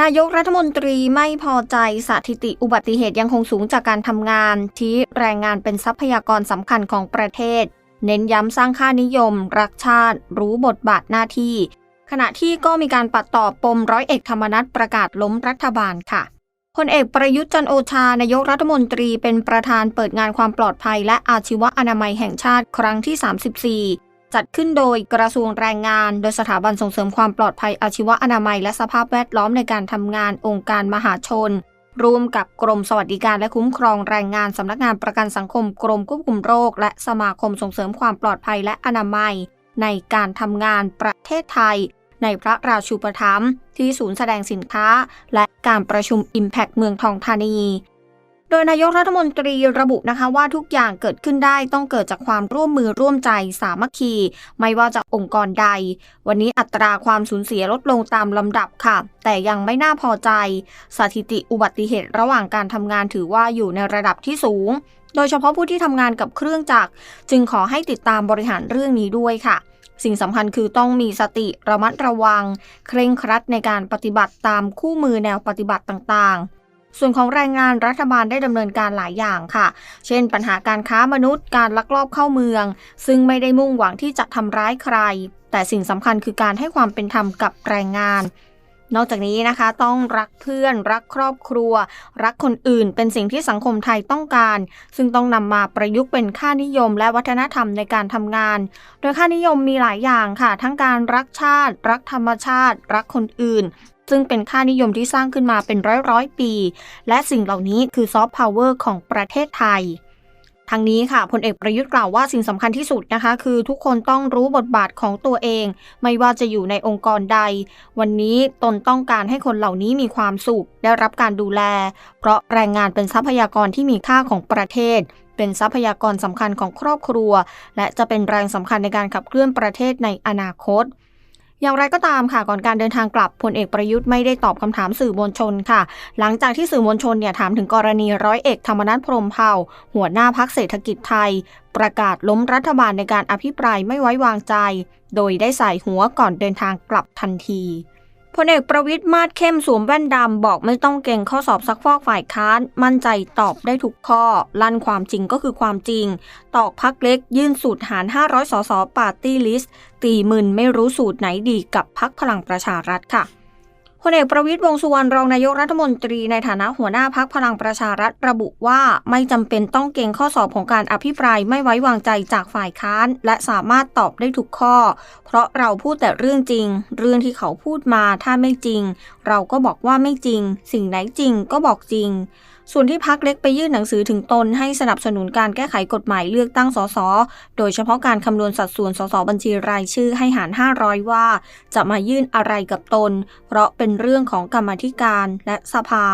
นายกรัฐมนตรีไม่พอใจสถิติอุบัติเหตุยังคงสูงจากการทำงาน ที่แรงงานเป็นทรัพยากรสำคัญของประเทศ เน้นย้ำสร้างค่านิยม รักชาติ รู้บทบาทหน้าที่ ขณะที่ก็มีการปัดต่อปมร้อยเอกธรรมนัฐประกาศล้มรัฐบาลค่ะพลเอกประยุทธ์จันโอชานายกรัฐมนตรีเป็นประธานเปิดงานความปลอดภัย และอาชีวอนามัยแห่งชาติครั้งที่ 34 จัดขึ้นโดยกระทรวงแรงงาน โดยสถาบันส่งเสริมความปลอดภัยอาชีวอนามัย และสภาพแวดล้อมในการทำงานองค์การมหาชน ร่วมกับกรมสวัสดิการและคุ้มครองแรงงานสำนักงานประกันสังคมกรมควบคุมโรค และสมาคมส่งเสริมความปลอดภัยและอนามัย ในการทำงานประเทศไทย ในพระราชูปถัมภ์ที่ศูนย์แสดงสินค้า และการประชุม Impact เมืองทองธานี โดยนายกรัฐมนตรีระบุนะคะว่าทุกอย่างเกิดขึ้นได้ต้องเกิดจากความร่วมมือร่วมใจสามัคคี ไม่ว่าจากองค์กรใด วันนี้อัตราความสูญเสียลดลงตามลำดับค่ะ แต่ยังไม่น่าพอใจ สถิติอุบัติเหตุระหว่างการทำงานถือว่าอยู่ในระดับที่สูง โดยเฉพาะผู้ที่ทำงานกับเครื่องจักรจึงขอให้ติดตามบริหารเรื่องนี้ด้วยค่ะสิ่งสำคัญคือต้องมีสติระมัดระวัง เคร่งครัดในการปฏิบัติตามคู่มือแนวปฏิบัติต่างๆ ส่วนของแรงงานรัฐบาลได้ดำเนินการหลายอย่างค่ะ เช่น ปัญหาการค้ามนุษย์ การลักลอบเข้าเมือง ซึ่งไม่ได้มุ่งหวังที่จะทำร้ายใคร แต่สิ่งสำคัญคือการให้ความเป็นธรรมกับแรงงาน นอกจากนี้นะคะต้องรักเพื่อนรักครอบครัว รักคนอื่นเป็นสิ่งที่สังคมไทยต้องการ ซึ่งต้องนำมาประยุกต์เป็นค่านิยมและวัฒนธรรมในการทำงาน โดยค่านิยมมีหลายอย่างค่ะ ทั้งการรักชาติ รักธรรมชาติ รักคนอื่น ซึ่งเป็นค่านิยมที่สร้างขึ้นมาเป็นร้อยร้อยปี และสิ่งเหล่านี้คือซอฟต์พาวเวอร์ของประเทศไทย ทางนี้ค่ะพลเอกประยุทธ์กล่าวว่าสิ่งสำคัญที่สุดนะคะ คือทุกคนต้องรู้บทบาทของตัวเอง ไม่ว่าจะอยู่ในองค์กรใด วันนี้ตนต้องการให้คนเหล่านี้มีความสุขได้รับการดูแล เพราะแรงงานเป็นทรัพยากรที่มีค่าของประเทศ เป็นทรัพยากรสำคัญของครอบครัว และจะเป็นแรงสำคัญในการขับเคลื่อนประเทศในอนาคต อย่างไรก็ตามค่ะก่อนการเดินทางกลับพลเอกประยุทธ์ไม่ได้ตอบคำถามสื่อมวลชนค่ะ หลังจากที่สื่อมวลชนเนี่ยถามถึงกรณีร้อยเอกธรรมนัฐพรมเผ่า หัวหน้าพักเศรษฐกิจไทย ประกาศล้มรัฐบาลในการอภิปรายไม่ไว้วางใจ โดยได้ใส่หัวก่อนเดินทางกลับทันที พลเอกประวิทย์มาดเข้มสวมแว่นดำบอกไม่ต้องเก่งข้อสอบซักฟอกฝ่ายค้าน มั่นใจตอบได้ทุกข้อ ลั่นความจริงก็คือความจริง ตอกพักเล็กยื่นสูตรหาร 500 สสปาร์ตี้ลิสต์ตีมึนไม่รู้สูตรไหนดีกับพักพลังประชารัฐค่ะ พลเอกประวิตยวงสุวรรณรองนายกรัฐมนตรีในฐานะหัวหน้าพักพลังประชารัฐระบุว่าไม่จำเป็นต้องเก่งข้อสอบของการอภิปรายไม่ไว้วางใจจากฝ่ายค้าน และสามารถตอบได้ทุกข้อ เพราะเราพูดแต่เรื่องจริง เรื่องที่เขาพูดมาถ้าไม่จริง เราก็บอกว่าไม่จริง สิ่งไหนจริงก็บอกจริง ส่วนที่พักเล็กไปยื่นหนังสือถึงตนให้สนับสนุนการแก้ไขกฎหมายเลือกตั้งสส โดยเฉพาะการคำนวณสัดส่วนสสบัญชีรายชื่อให้หาร 500 ว่า จะมายื่นอะไรกับตน เพราะเป็นเรื่องของกรรมธิการและสภา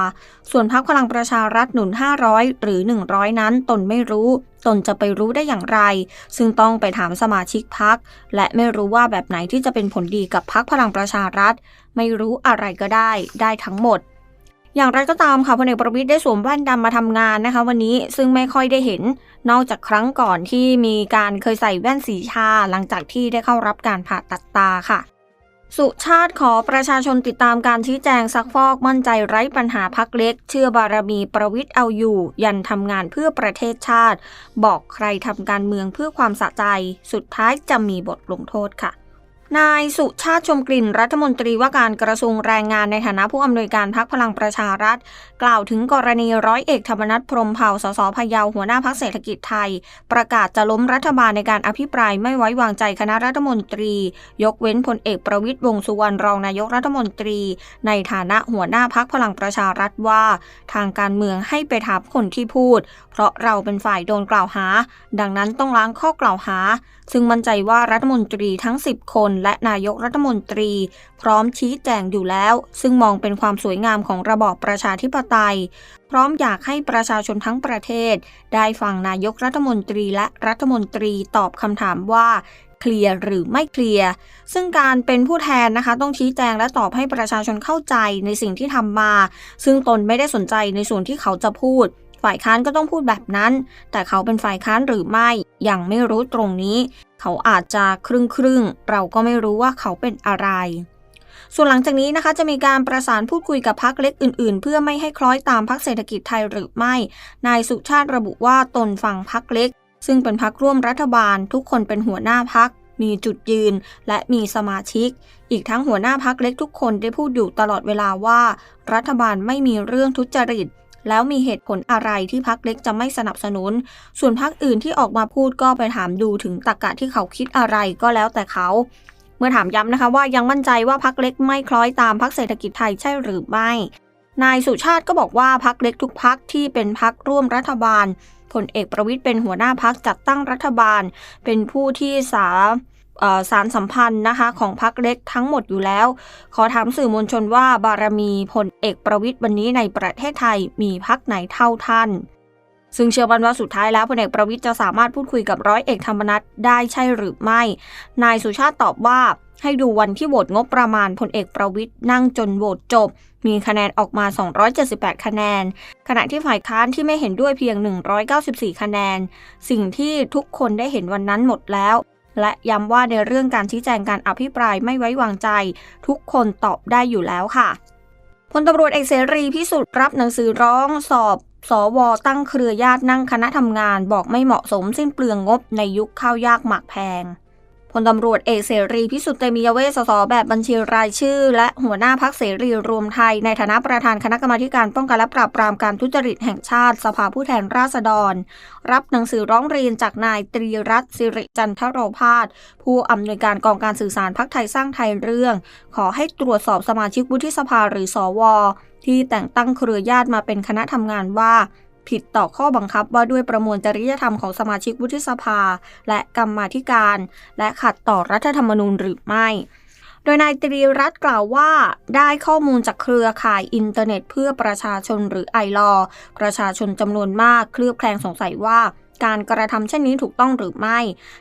ส่วนพักพลังประชารัฐหนุน 500 หรือ 100 นั้นตนไม่รู้ตนจะไปรู้ได้อย่างไร ซึ่งต้องไปถามสมาชิกพัก และไม่รู้ว่าแบบไหนที่จะเป็นผลดีกับพักพลังประชารัฐ ไม่รู้อะไรก็ได้ ได้ทั้งหมด อย่างไรก็ตามค่ะพลเอกประวิทย์ได้สวมแว่นดำมาทำงานนะคะ วันนี้ซึ่งไม่ค่อยได้เห็น นอกจากครั้งก่อนที่มีการเคยใส่แว่นสีชา หลังจากที่ได้เข้ารับการผ่าตัดตาค่ะ สุชาติขอประชาชนติดตามการชี้แจงซักฟอกมั่นใจไร้ปัญหาพักเล็ก เชื่อบารมีประวิทย์เอาอยู่ ยันทำงานเพื่อประเทศชาติ บอกใครทำการเมืองเพื่อความสะใจ สุดท้ายจะมีบทลงโทษค่ะ นายสุชาติชมกลิ่นรัฐมนตรีว่าการกระทรวงแรงงานในฐานะผู้อำนวยการพักพลังประชารัฐ กล่าวถึงกรณีร้อยเอกธรรมนัฐพรมเผ่าสสพะเยาหัวหน้าพักเศรษฐกิจไทย ประกาศจะล้มรัฐบาลในการอภิปรายไม่ไว้วางใจคณะรัฐมนตรี ยกเว้นพลเอกประวิตยวงสุวรรณรองนายกรัฐมนตรี ในฐานะหัวหน้าพักพลังประชารัฐว่า ทางการเมืองให้ไปถามคนที่พูด เพราะเราเป็นฝ่ายโดนกล่าวหา ดังนั้นต้องล้างข้อกล่าวหา ซึ่งมั่นใจว่ารัฐมนตรีทั้ง 10 คนและนายกรัฐมนตรี พร้อมชี้แจงอยู่แล้ว ซึ่งมองเป็นความสวยงามของระบอบประชาธิปไตย พร้อมอยากให้ประชาชนทั้งประเทศ ได้ฟังนายกรัฐมนตรีและรัฐมนตรีตอบคำถามว่าเคลียร์หรือไม่เคลียร์ ซึ่งการเป็นผู้แทนนะคะ ต้องชี้แจงและตอบให้ประชาชนเข้าใจในสิ่งที่ทำมา ซึ่งตนไม่ได้สนใจในส่วนที่เขาจะพูด ฝ่ายค้านก็ต้องพูดแบบนั้น แต่เขาเป็นฝ่ายค้านหรือไม่ยังไม่รู้ตรงนี้ เขาอาจจะครึ่งครึ่งเราก็ไม่รู้ว่าเขาเป็นอะไร ส่วนหลังจากนี้นะคะจะมีการประสานพูดคุยกับพักเล็กอื่น ๆ เพื่อไม่ให้คล้อยตามพักเศรษฐกิจไทยหรือไม่ นายสุชาติระบุว่าตนฟังพักเล็ก ซึ่งเป็นพักร่วมรัฐบาล ทุกคนเป็นหัวหน้าพักมีจุดยืนและมีสมาชิก อีกทั้งหัวหน้าพักเล็กทุกคนได้พูดอยู่ตลอดเวลาว่า รัฐบาลไม่มีเรื่องทุจริต แล้วมีเหตุผลอะไรที่พักเล็กจะไม่สนับสนุน ส่วนพักอื่นที่ออกมาพูดก็ไปถามดูถึงตรรกะที่เขาคิดอะไรก็แล้วแต่เขา เมื่อถามย้ำนะคะว่ายังมั่นใจว่าพักเล็กไม่คล้อยตามพักเศรษฐกิจไทยใช่หรือไม่ นายสุชาติก็บอกว่าพักเล็กทุกพักที่เป็นพักร่วมรัฐบาลพลเอกประวิตยเป็นหัวหน้าพักจัดตั้งรัฐบาล เป็นผู้ที่สา สารสัมพันธ์นะคะของพักเล็กทั้งหมดอยู่แล้ว ขอถามสื่อมวลชนว่าบารมีพลเอกประวิตยวันนี้ในประเทศไทยมีพักไหนเท่าท่าน ซึ่งเชื่อมั่นว่าสุดท้ายแล้วพลเอกประวิตยจะสามารถพูดคุยกับร้อยเอกธรรมนัฐได้ใช่หรือไม่ นายสุชาติตอบว่าให้ดูวันที่โหวตงบประมาณพลเอกประวิตยนั่งจนโหวตจบ มีคะแนนออกมา 278 คะแนน ขณะที่ฝ่ายค้านที่ไม่เห็นด้วยเพียง 194 คะแนน สิ่งที่ทุกคนได้เห็นวันนั้นหมดแล้ว และย้ำว่าในเรื่องการชี้แจงการอภิปรายไม่ไว้วางใจ ทุกคนตอบได้อยู่แล้วค่ะพลตำรวจเอกเสรีพิสุทธิ์รับหนังสือร้องสอบสวตั้งเครือญาตินั่งคณะทำงาน บอกไม่เหมาะสมสิ้นเปลืองงบในยุคข้าวยากหมากแพง พลตำรวจเอกเสรีพิสุทธิ์เตมียเวสสสแบบบัญชีรายชื่อ และหัวหน้าพักเสรีรวมไทย ในฐานะประธานคณะกรรมาการป้องกันและปราบปรามการทุจริตแห่งชาติสภาผู้แทนราษฎร รับหนังสือร้องเรียนจากนายตรีรัตน์สิริจันทโรพาสผู้อำนวยการกองการสื่อสารพักไทยสร้างไทยเรื่อง ขอให้ตรวจสอบสมาชิกวุฒิสภาหรือสวที่แต่งตั้งเครือญาติมาเป็นคณะทำงานว่า ผิดต่อข้อบังคับว่าด้วยประมวลจริยธรรมของสมาชิกวุฒิสภา และกรรมาธิการ และขัดต่อรัฐธรรมนูญหรือไม่โดยนายตรีรัตน์กล่าวว่า ได้ข้อมูลจากเครือข่ายอินเทอร์เน็ตเพื่อประชาชนหรือไอรอประชาชนจำนวนมากเคลือบแคลงสงสัยว่า การกระทำเช่นนี้ถูกต้องหรือไม่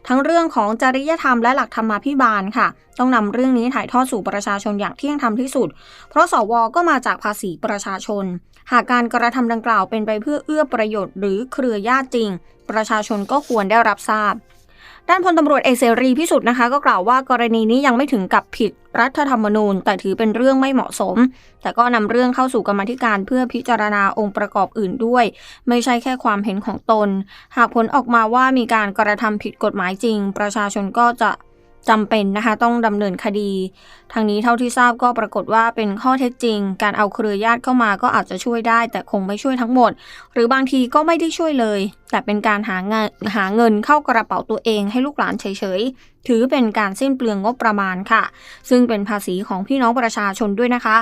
ทั้งเรื่องของจริยธรรมและหลักธรรมาภิบาลค่ะ ต้องนำเรื่องนี้ถ่ายทอดสู่ประชาชนอย่างเที่ยงธรรมที่สุด เพราะสวก็มาจากภาษีประชาชน หากการกระทำดังกล่าวเป็นไปเพื่อเอื้อประโยชน์หรือเครือญาติจริง ประชาชนก็ควรได้รับทราบ ด้านพลตำรวจเอกเสรีพิสุทธิ์นะคะ ก็กล่าวว่ากรณีนี้ยังไม่ถึงกับผิดรัฐธรรมนูญ แต่ถือเป็นเรื่องไม่เหมาะสม แต่ก็นำเรื่องเข้าสู่กรรมธิการเพื่อพิจารณาองค์ประกอบอื่นด้วย ไม่ใช่แค่ความเห็นของตน หากผลออกมาว่ามีการกระทำผิดกฎหมายจริง ประชาชนก็จะ จำเป็นนะคะต้องดำเนินคดี ทางนี้เท่าที่ทราบก็ปรากฏว่าเป็นข้อเท็จจริง การเอาเครือญาติเข้ามาก็อาจจะช่วยได้ แต่คงไม่ช่วยทั้งหมด หรือบางทีก็ไม่ได้ช่วยเลย แต่เป็นการหาเงินหาเงินเข้ากระเป๋าตัวเองให้ลูกหลานเฉยๆ ถือเป็นการสิ้นเปลืองงบประมาณค่ะ ซึ่งเป็นภาษีของพี่น้องประชาชนด้วยนะคะ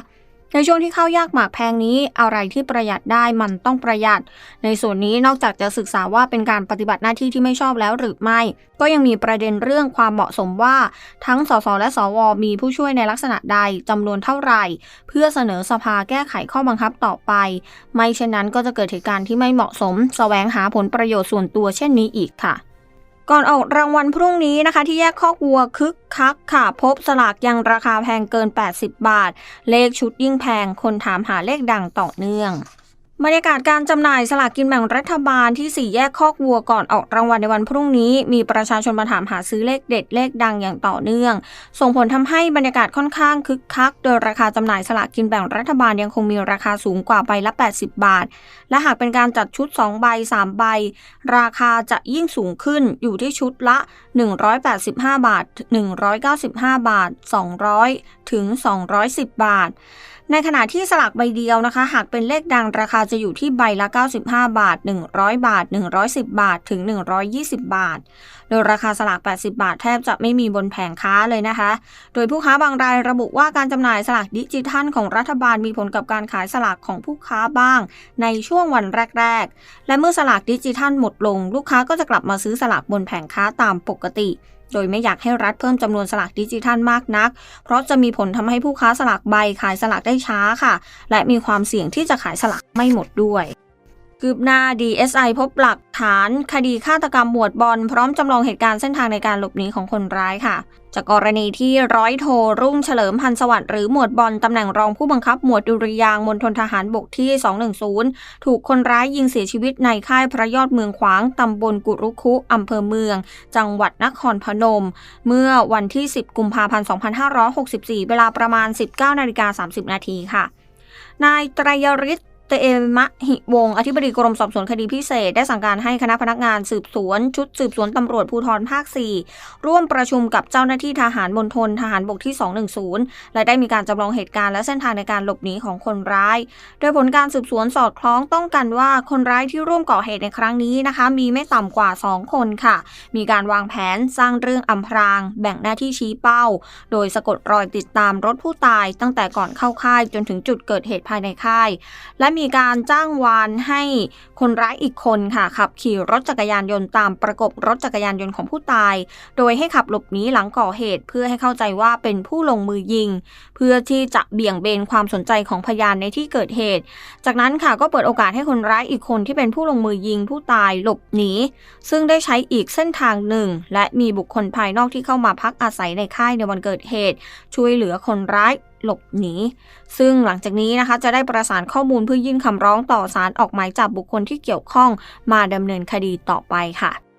ในช่วงที่ข้าวยากหมากแพงนี้ อะไรที่ประหยัดได้มันต้องประหยัด ในส่วนนี้นอกจากจะศึกษาว่าเป็นการปฏิบัติหน้าที่ที่ไม่ชอบแล้วหรือไม่ ก็ยังมีประเด็นเรื่องความเหมาะสมว่า ทั้งสสและสวมีผู้ช่วยในลักษณะใดจำนวนเท่าไหร่ เพื่อเสนอสภาแก้ไขข้อบังคับต่อไป ไม่เช่นนั้นก็จะเกิดเหตุการณ์ที่ไม่เหมาะสม แสวงหาผลประโยชน์ส่วนตัวเช่นนี้อีกค่ะ ก่อนออกรางวัลพรุ่งนี้นะคะ ที่แยกคอกวัวคึกคักค่ะ พบสลากยังราคาแพงเกิน 80 บาท เลขชุดยิ่งแพงคนถามหาเลขดังต่อเนื่อง บรรยากาศการจำหน่ายสลากกินแบ่งรัฐบาลที่สี่แยกคอกวัวก่อนออกรางวัลในวันพรุ่งนี้ มีประชาชนมาถามหาซื้อเลขเด็ดเลขดังอย่างต่อเนื่อง ส่งผลทำให้บรรยากาศค่อนข้างคึกคัก โดยราคาจำหน่ายสลากกินแบ่งรัฐบาลยังคงมีราคาสูงกว่าใบละ 80 บาท และหากเป็นการจัดชุด 2 ใบ 3 ใบ ราคาจะยิ่งสูงขึ้นอยู่ที่ชุดละ 185 บาท 195 บาท 200 ถึง 210 บาท ในขณะที่สลากใบเดียวนะคะ หากเป็นเลขดังราคาจะอยู่ที่ใบละ 95 บาท 100 บาท 110 บาทถึง 120 บาท โดยราคาสลาก 80 บาทแทบจะไม่มีบนแผงค้าเลยนะคะ โดยผู้ค้าบางรายระบุว่าการจำหน่ายสลากดิจิทัลของรัฐบาลมีผลกับการขายสลากของผู้ค้าบ้าง ในช่วงวันแรก ๆ และเมื่อสลากดิจิทัลหมดลง ลูกค้าก็จะกลับมาซื้อสลากบนแผงค้าตามปกติ โดยไม่อยากให้รัฐเพิ่มจำนวนสลากดิจิทัลมากนัก เพราะจะมีผลทำให้ผู้ค้าสลากใบขายสลากได้ช้าค่ะ และมีความเสี่ยงที่จะขายสลากไม่หมดด้วย คืบหน้า DSI พบหลักฐานคดีฆาตกรรมหมวดบอลพร้อมจำลองเหตุการณ์เส้นทางในการหลบหนีของคนร้ายค่ะ จากกรณีที่ร้อยโทรุ่งเฉลิมพันธ์สวัสดิ์หรือหมวดบอลตำแหน่งรองผู้บังคับหมวดดุริยางมณฑลทหารบกที่ 210 ถูกคนร้ายยิงเสียชีวิตในค่ายพระยอดเมืองขวางตำบลกุรุคุอำเภอเมือง จังหวัดนครพนม เมื่อวันที่ 10 กุมภาพันธ์ 2564 เวลาประมาณ 19นาฬิกา30 นาทีค่ะนายไตรยฤทธิ์ ตเอมะหิวง อธิบดีกรมสอบสวนคดีพิเศษ ได้สั่งการให้คณะพนักงานสืบสวน ชุดสืบสวนตำรวจภูธรภาค 4 ร่วมประชุมกับเจ้าหน้าที่ทหารมณฑลทหารบกที่ 210 และได้มีการจำลองเหตุการณ์และเส้นทางในการหลบหนีของคนร้าย โดยผลการสืบสวนสอดคล้องต้องกันว่าคนร้ายที่ร่วมก่อเหตุในครั้งนี้นะคะ มีไม่ต่ำกว่า 2 คนค่ะ มีการวางแผนสร้างเรื่องอำพราง แบ่งหน้าที่ชี้เป้า โดยสะกดรอยติดตามรถผู้ตาย ตั้งแต่ก่อนเข้าค่ายจนถึงจุดเกิดเหตุภายในค่าย และมีมีการจ้างวานให้คนร้ายอีกคนค่ะ ขับขี่รถจักรยานยนต์ตามประกบรถจักรยานยนต์ของผู้ตาย โดยให้ขับหลบหนีหลังก่อเหตุ เพื่อให้เข้าใจว่าเป็นผู้ลงมือยิง เพื่อที่จะเบี่ยงเบนความสนใจของพยานในที่เกิดเหตุ จากนั้นค่ะก็เปิดโอกาสให้คนร้ายอีกคนที่เป็นผู้ลงมือยิงผู้ตายหลบหนี ซึ่งได้ใช้อีกเส้นทางหนึ่ง และมีบุคคลภายนอกที่เข้ามาพักอาศัยในค่ายในวันเกิดเหตุ ช่วยเหลือคนร้าย หลบหนี ซึ่งหลังจากนี้นะคะจะได้ประสานข้อมูลเพื่อยื่นคำร้องต่อศาลออกหมายจับบุคคลที่เกี่ยวข้องมาดำเนินคดีต่อไปค่ะ